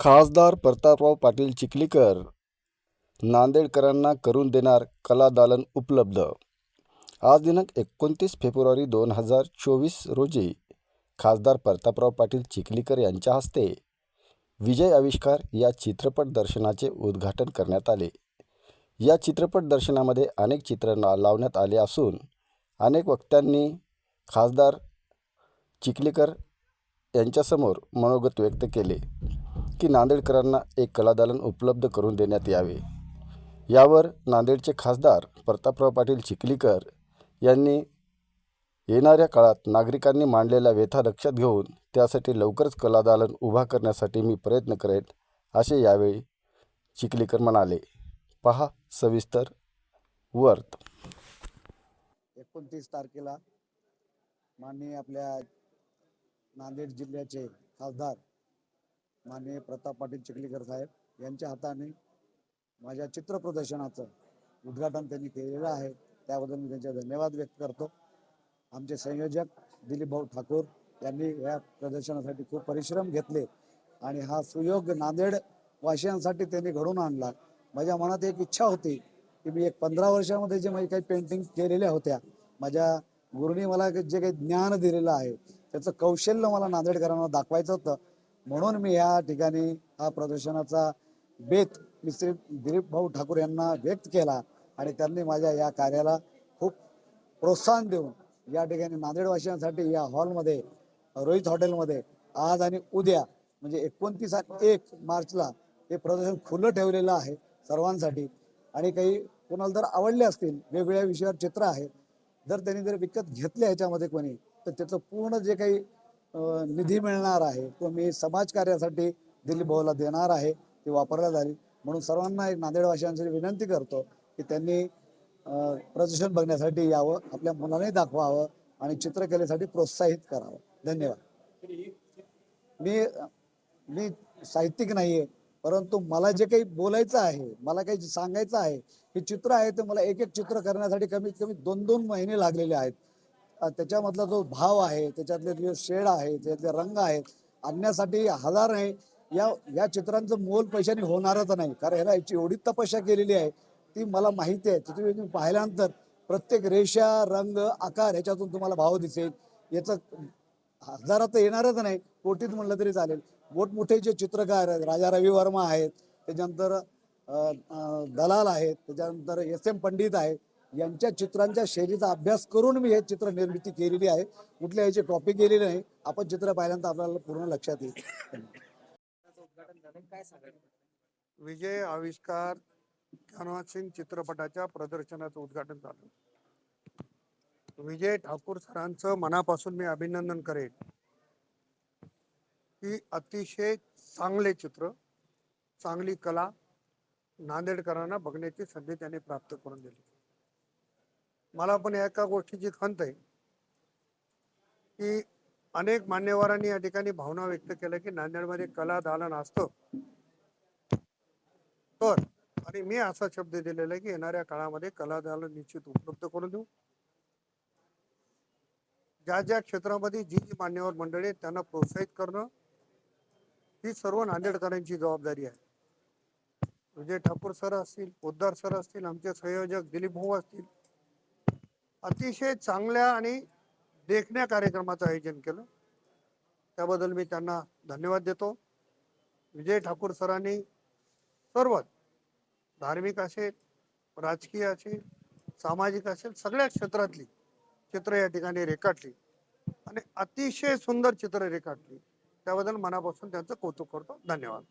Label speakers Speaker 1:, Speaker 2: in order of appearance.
Speaker 1: खासदार प्रतापराव पाटील चिखलीकर नांदेडकरांना करून देणार कलादालन उपलब्ध. आज दिनांक एकोणतीस फेब्रुवारी दोन हजार चोवीस रोजी खासदार प्रतापराव पाटील चिखलीकर यांच्या हस्ते विजय आविष्कार या चित्रपट दर्शनाचे उद्घाटन करण्यात आले. या चित्रपट दर्शनामध्ये अनेक चित्र ना लावण्यात आले असून अनेक वक्त्यांनी खासदार चिखलीकर यांच्यासमोर मनोगत व्यक्त केले. की नांदेडकरांना एक कलादालन उपलब्ध करून देण्यात यावे. यावर नांदेडचे खासदार प्रतापराव पाटील चिखलीकर यांनी येणाऱ्या काळात नागरिकांनी मांडलेल्या व्यथा लक्षात घेऊन त्यासाठी लवकरच कलादालन उभा करण्यासाठी मी प्रयत्न करेन असे यावेळी चिखलीकर म्हणाले. पहा सविस्तर वर्त.
Speaker 2: एकोणतीस तारखेला माननीय आपल्या नांदेड जिल्ह्याचे खासदार माननीय प्रताप पाटील चिखलीकर साहेब यांच्या हाताने माझ्या चित्र प्रदर्शनाचं उद्घाटन त्यांनी केलेलं आहे. त्याबद्दल मी त्यांचे धन्यवाद व्यक्त करतो. आमचे संयोजक दिलीप भाऊ ठाकूर यांनी या प्रदर्शनासाठी खूप परिश्रम घेतले आणि हा सुयोग नांदेड वाशियांसाठी त्यांनी घडून आणला. माझ्या मनात एक इच्छा होती की मी एक पंधरा वर्षामध्ये जे माझी काही पेंटिंग केलेल्या होत्या माझ्या गुरुनी मला जे काही ज्ञान दिलेलं आहे त्याचं कौशल्य मला नांदेडकरांना दाखवायचं होतं. म्हणून मी या ठिकाणी हा प्रदर्शनाचा बेत मी श्री दिलीप भाऊ ठाकूर यांना व्यक्त केला आणि त्यांनी माझ्या या कार्याला खूप प्रोत्साहन देऊन या ठिकाणी नांदेडवासियांसाठी या हॉलमध्ये रोहित हॉटेलमध्ये आज आणि उद्या म्हणजे एकोणतीस आणि एक मार्चला हे प्रदर्शन खुलं ठेवलेलं आहे सर्वांसाठी. आणि काही कोणाला जर आवडले असतील वेगवेगळ्या विषयावर चित्र आहेत जर त्यांनी जर विकत घेतले ह्याच्यामध्ये कोणी तर त्याचं पूर्ण जे काही निधी मिळणार आहे. तो मी समाजकार्यासाठी दिलीप भाऊला देणार आहे. ती वापरला जाईल. म्हणून सर्वांना एक नांदेडवासियांची विनंती करतो की त्यांनी प्रदूषण प्रदर्शन बघण्यासाठी यावं आपल्या मुलांनाही दाखवावं आणि चित्रकलेसाठी प्रोत्साहित करावं. धन्यवाद. मी मी साहित्यिक नाहीये परंतु मला जे काही बोलायचं आहे मला काही सांगायचं आहे हे चित्र आहे ते मला एक एक चित्र करण्यासाठी कमीत कमी दोन दोन महिने लागलेले आहेत. त्याच्यामधला जो भाव आहे त्याच्यातले जे शेड आहे त्याच्यातले रंग आहेत आणण्यासाठी हजार नाही या या चित्रांचं मोल पैशाने होणारच नाही. कारण ह्याला याची एवढी तपस्या केलेली आहे ती मला माहिती आहे. तिथे तुम्ही पाहिल्यानंतर प्रत्येक रेषा रंग आकार ह्याच्यातून तुम्हाला भाव दिसेल. याचं हजारात तर येणारच नाही. कोटीत म्हणलं तरी चालेल. मोठमोठे जे चित्रकार आहेत राजा रवी वर्मा आहेत त्याच्यानंतर दलाल आहेत त्याच्यानंतर एस एम पंडित आहेत यांच्या चित्रांच्या शैलीचा अभ्यास करून मी हे चित्र निर्मिती केलेली आहे. कुठल्या याची कॉपी गेलेली नाही. आपण चित्र पाहिल्यानंतर आपल्याला पूर्ण लक्षात येईल.
Speaker 3: विजय आविष्कार सिंग चित्रपटाच्या प्रदर्शनाचं उद्घाटन झालं. विजय ठाकूर सरांचं मनापासून मी अभिनंदन करेन. की अतिशय चांगले चित्र चांगली कला नांदेडकरांना बघण्याची संधी त्यांनी प्राप्त करून दिली. मला पण एका गोष्टीची खंत आहे की अनेक मान्यवरांनी या ठिकाणी भावना व्यक्त केल्या की नांदेडमध्ये कला दालन असतं. तर आणि मी असा शब्द दिलेला आहे की येणाऱ्या काळामध्ये कला दालन निश्चित उपलब्ध करून देऊ. ज्या ज्या क्षेत्रामध्ये जी जी मान्यवर मंडळी आहेत त्यांना प्रोत्साहित करणं ही सर्व नांदेडकरांची जबाबदारी आहे. विजय ठाकूर सर असतील पोद्दार सर असतील आमचे संयोजक दिलीप भाऊ असतील अतिशय चांगल्या आणि देखण्या कार्यक्रमाचं आयोजन केलं. त्याबद्दल मी त्यांना धन्यवाद देतो. विजय ठाकूर सरांनी सर्वच धार्मिक असेल राजकीय असेल सामाजिक असेल सगळ्या क्षेत्रातली चित्र या ठिकाणी रेखाटली आणि अतिशय सुंदर चित्र रेखाटली. त्याबद्दल मनापासून त्यांचं कौतुक करतो. धन्यवाद.